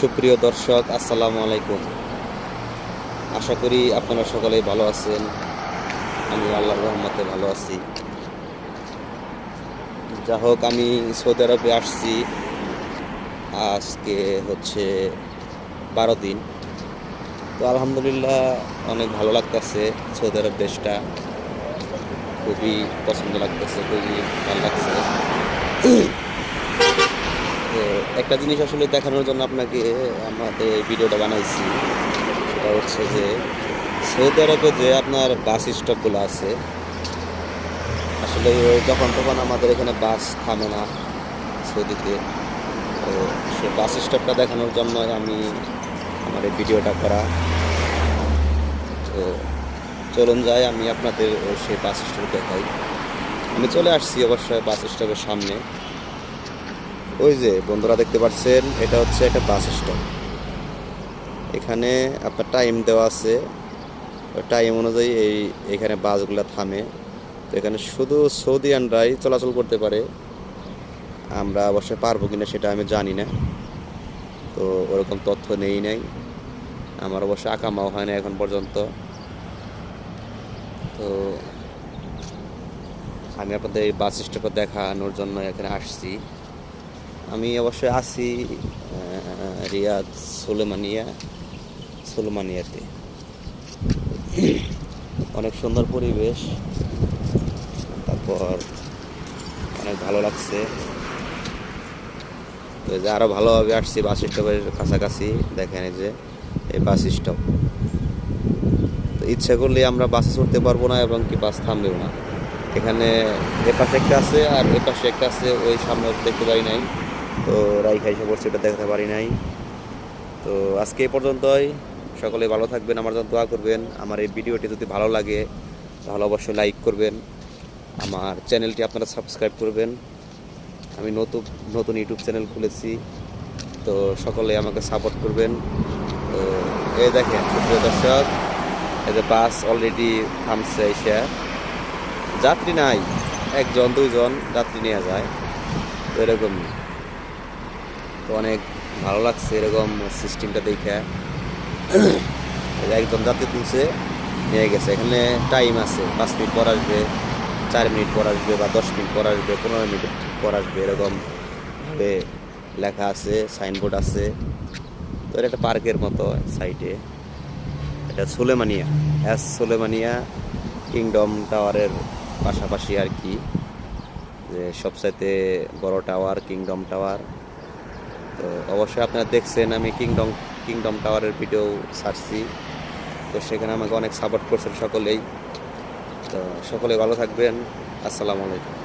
সুপ্রিয় দর্শক, আসসালামু আলাইকুম। আশা করি আপনারা সকলেই ভালো আছেন। আমি আল্লাহর রহমতে ভালো আছি। যা হোক, আমি সৌদি আরবে আসছি। আজকে হচ্ছে বারো দিন। তো আলহামদুলিল্লাহ অনেক ভালো লাগতেছে সৌদি আরব দেশটা। খুবই পছন্দ লাগতেছে, খুবই ভালো লাগছে। একটা জিনিস আসলে দেখানোর জন্য আপনাকে আমাদের ভিডিওটা বানাইছি, সেটা হচ্ছে যে সৌদি আরবে যে আপনার বাস স্টপগুলো আছে, আসলে যখন তখন আমাদের এখানে বাস থামে না সৌদিতে। তো সেই বাস স্টপটা দেখানোর জন্য আমি আমার এই ভিডিওটা করা। তো চলুন যাই, আমি আপনাদের সেই বাস স্টপ দেখাই। আমি চলে আসছি অবশ্যই বাস স্টপের সামনে। ওই যে বন্ধুরা দেখতে পাচ্ছেন, এটা হচ্ছে একটা বাস স্টপ এখানে আপনার টাইম দেওয়া আছে। টাইম অনুযায়ী এই, এখানে বাসগুলো থামে। তো এখানে শুধু সৌদিয়ানরাই চলাচল করতে পারে। আমরা অবশ্যই পারব কিনা সেটা আমি জানি না। তো ওরকম তথ্য নেই নাই। আমার অবশ্য আকামাও হয় না এখন পর্যন্ত। তো আমি আপনাদের এই বাস স্টপে দেখানোর জন্য এখানে আসছি। আমি অবশ্যই আছি রিয়াদ সুলেমানিয়া, সুলেমানিয়াতে। অনেক সুন্দর পরিবেশ, তারপর অনেক ভালো লাগছে। তো যে আরও ভালোভাবে আসছি, বাস স্টপের কাছাকাছি, দেখেন যে, এই বাস স্টপ। তো ইচ্ছা করলে আমরা বাসে চড়তে পারব না এবং কি বাস থামবেও না। এখানে এ পাশে একটা আছে আর এ পাশে একটা আছে, ওই সামনে দেখতে পারি নাই। তো রাইখা এসে পড়ছে ওটা দেখাতে পারি নাই। তো আজকে এই পর্যন্তই। সকলে ভালো থাকবেন, আমার জন্য দোয়া করবেন। আমার এই ভিডিওটি যদি ভালো লাগে, তাহলে অবশ্যই লাইক করবেন। আমার চ্যানেলটি আপনারা সাবস্ক্রাইব করবেন। আমি নতুন নতুন ইউটিউব চ্যানেল খুলেছি। তো সকলে আমাকে সাপোর্ট করবেন। তো এই দেখেন প্রিয় দর্শক, এই যে বাস অলরেডি থামছে এসে। যাত্রী নাই, একজন, দুইজন যাত্রী নিয়ে যায়। তো এরকমই। তো অনেক ভালো লাগছে এরকম সিস্টেমটা দেখে। এই যে একজন যাত্রী তুলছে, নিয়ে গেছে। এখানে টাইম আছে, পাঁচ মিনিট পর আসবে, চার মিনিট পর আসবে বা দশ মিনিট পর আসবে, পনেরো মিনিট পর আসবে এরকম লেখা আছে সাইনবোর্ড আছে। তো এটা একটা পার্কের মতো সাইডে এটা সোলেমানিয়া। এস সোলেমানিয়া কিংডম টাওয়ারের পাশাপাশি আর কি। যে সবচাইতে বড় টাওয়ার কিংডম টাওয়ার তো অবশ্যই আপনারা দেখছেন আমি কিংডম কিংডম টাওয়ারের ভিডিও ছাড়ছি। তো সেখানে আমাকে অনেক সাপোর্ট করছেন সকলেই। তো সকলে ভালো থাকবেন। আসসালামু আলাইকুম।